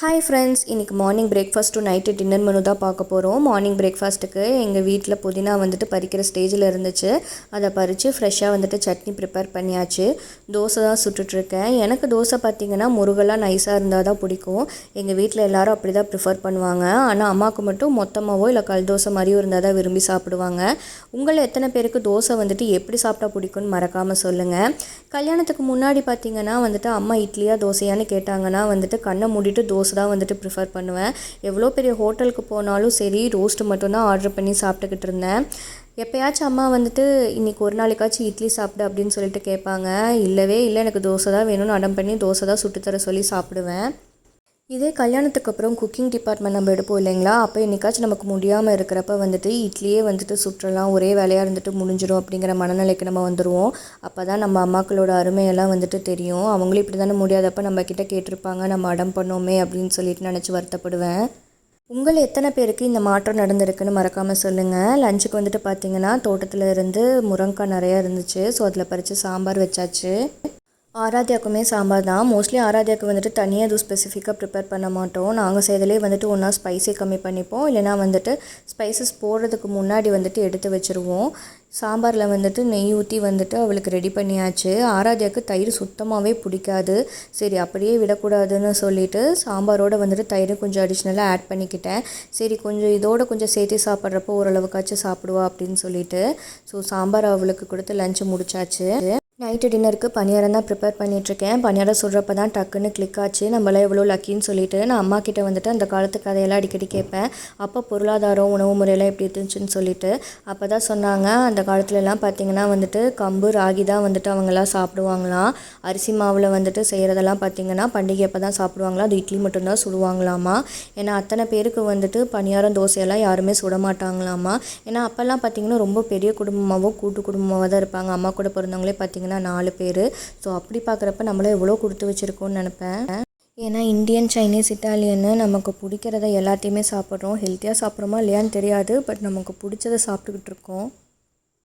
Hi friends இன்றைக்கி morning breakfast to night dinner menu தான் பார்க்க போகிறோம் மார்னிங் பிரேக்ஃபாஸ்ட்டுக்கு எங்கள் வீட்டில் புதினா வந்துட்டு பறிக்கிற ஸ்டேஜில் இருந்துச்சு. அதை பறித்து ஃப்ரெஷ்ஷாக வந்துட்டு சட்னி ப்ரிப்பேர் பண்ணியாச்சு. தோசை தான் சுட்டுட்ருக்கேன் எனக்கு தோசை பார்த்திங்கன்னா முருகெல்லாம் நைஸாக இருந்தால் தான் பிடிக்கும். எங்கள் வீட்டில் எல்லாரும் அப்படி தான் ப்ரிஃபர் பண்ணுவாங்க. ஆனால் அம்மாவுக்கு மட்டும் மொத்தமாகவோ இல்லை கல் தோசை மாதிரியும் இருந்தால் தான் விரும்பி சாப்பிடுவாங்க. உங்களை எத்தனை பேருக்கு தோசை வந்துட்டு எப்படி சாப்பிட்டா பிடிக்கும்னு மறக்காமல் சொல்லுங்கள் கல்யாணத்துக்கு முன்னாடி பார்த்திங்கன்னா வந்துட்டு அம்மா இட்லியாக தோசையான்னு கேட்டாங்கன்னா வந்துட்டு கண்ணை மூடிட்டு தோசை தான் வந்துட்டு ப்ரிஃபர் பண்ணுவேன். எவ்வளோ பெரிய ஹோட்டலுக்கு போனாலும் சரி ரோஸ்ட்டு மட்டும்தான் ஆர்டர் பண்ணி சாப்பிட்டுக்கிட்டு இருந்தேன். எப்போயாச்சும் அம்மா வந்துட்டு இன்றைக்கி ஒரு நாளைக்காச்சும் இட்லி சாப்பிடு அப்படின்னு சொல்லிட்டு கேட்பாங்க. இல்லவே இல்லை எனக்கு தோசை தான் வேணும்னு அடம் பண்ணி தோசை தான் சுட்டுத்தர சொல்லி சாப்பிடுவேன். இதே கல்யாணத்துக்கு அப்புறம் குக்கிங் டிபார்ட்மெண்ட் நம்ம எடுப்போம் இல்லைங்களா? அப்போ என்னைக்காச்சும் நமக்கு முடியாமல் இருக்கிறப்ப வந்துட்டு இட்லியே வந்துட்டு சுற்றலாம் ஒரே வேலையாக இருந்துட்டு முடிஞ்சிடும் அப்படிங்கிற மனநிலைக்கு நம்ம வந்துடுவோம் அப்போ தான் நம்ம அம்மாக்களோட அருமையெல்லாம் வந்துட்டு தெரியும். அவங்களும் இப்படி தானே முடியாதப்ப நம்ம கிட்ட கேட்டிருப்பாங்க நம்ம அடம் பண்ணோமே அப்படின்னு சொல்லிட்டு நினச்சி வருத்தப்படுவேன். உங்கள் எத்தனை பேருக்கு இந்த மாற்றம் நடந்திருக்குன்னு மறக்காமல் சொல்லுங்கள் லஞ்சுக்கு வந்துட்டு பார்த்தீங்கன்னா தோட்டத்தில் இருந்து முருங்கைக்காய் நிறையா இருந்துச்சு. ஸோ அதில் பறித்து சாம்பார் வச்சாச்சு. ஆராத்யாக்குமே சாம்பார் தான். மோஸ்ட்லி ஆராத்யாக்கு வந்துட்டு தனியாக எதுவும் ஸ்பெசிஃபிக்காக ப்ரிப்பேர் பண்ண மாட்டோம். நாங்கள் செய்தலே வந்துட்டு ஒன்றா ஸ்பைஸே கம்மி பண்ணிப்போம். இல்லைனா வந்துட்டு ஸ்பைசஸ் போடுறதுக்கு முன்னாடி வந்துட்டு எடுத்து வச்சுருவோம். சாம்பாரில் வந்துட்டு நெய் ஊற்றி வந்துட்டு அவளுக்கு ரெடி பண்ணியாச்சு. ஆராத்யாவுக்கு தயிர் சுத்தமாகவே பிடிக்காது. சரி அப்படியே விடக்கூடாதுன்னு சொல்லிட்டு சாம்பாரோடு வந்துட்டு தயிர் கொஞ்சம் அடிஷ்னலாக ஆட் பண்ணிக்கிட்டேன். சரி கொஞ்சம் இதோட கொஞ்சம் சேர்த்து சாப்பிட்றப்போ ஓரளவுக்காச்சும் சாப்பிடுவா அப்படின்னு சொல்லிட்டு. ஸோ சாம்பார் அவளுக்கு கொடுத்து லஞ்சு முடிச்சாச்சு. நைட்டு டின்னருக்கு பணியாரம் தான் ப்ரிப்பேர் பண்ணிகிட்ருக்கேன் பணியாரம் சொல்கிறப்ப தான் டக்குன்னு கிளிக் ஆச்சு. நம்மளாம் எவ்வளோ லக்கின்னு சொல்லிட்டு நான் அம்மா கிட்டே வந்துட்டு அந்த காலத்து கதையெல்லாம் அடிக்கடி கேட்பேன். அப்போ பொருளாதாரம் உணவு முறையெல்லாம் எப்படி இருந்துச்சுன்னு சொல்லிட்டு. அப்போ தான் சொன்னாங்க. அந்த காலத்துலலாம் பார்த்திங்கன்னா வந்துட்டு கம்பு ராகி தான் வந்துட்டு அவங்கெல்லாம் சாப்பிடுவாங்களாம். அரிசி மாவில் வந்துட்டு செய்கிறதெல்லாம் பார்த்திங்கன்னா பண்டிகை அப்போ தான் சாப்பிடுவாங்களாம். அது இட்லி மட்டும்தான் சுடுவாங்களாமா. ஏன்னா அத்தனை பேருக்கு வந்துட்டு பணியாரம் தோசையெல்லாம் யாருமே சுட மாட்டாங்களாமா. ஏன்னா அப்போல்லாம் பார்த்திங்கன்னா ரொம்ப பெரிய குடும்பமாகவும் கூட்டு குடும்பமாக தான் இருப்பாங்க. அம்மா கூட பிறந்தவங்களே பார்த்திங்கன்னா பார்த்திங்கன்னா நாலு பேர். ஸோ அப்படி பார்க்குறப்ப நம்மளும் எவ்வளோ கொடுத்து வச்சுருக்கோன்னு நினப்பேன். ஏன்னா இந்தியன் சைனீஸ் இட்டாலியன்னு நமக்கு பிடிக்கிறத எல்லாத்தையுமே சாப்பிட்றோம். ஹெல்த்தியாக சாப்பிட்றோமா இல்லையான்னு தெரியாது. பட் நமக்கு பிடிச்சத சாப்பிட்டுக்கிட்டு இருக்கோம்.